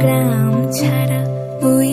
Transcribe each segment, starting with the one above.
গ্রাম ছাড়া ওই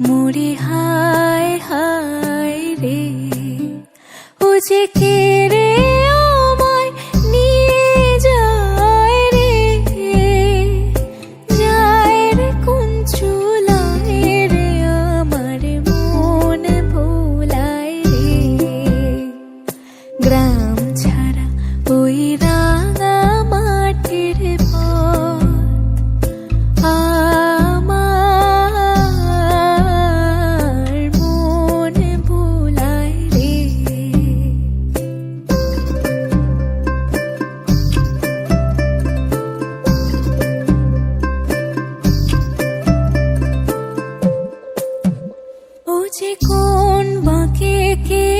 মুড়ি হায় হায় রে। ও কে রে নিয়ে যায় রে? রে আমার রে। গ্রাম ছাড়া ওই যে কোন বাঁকে কে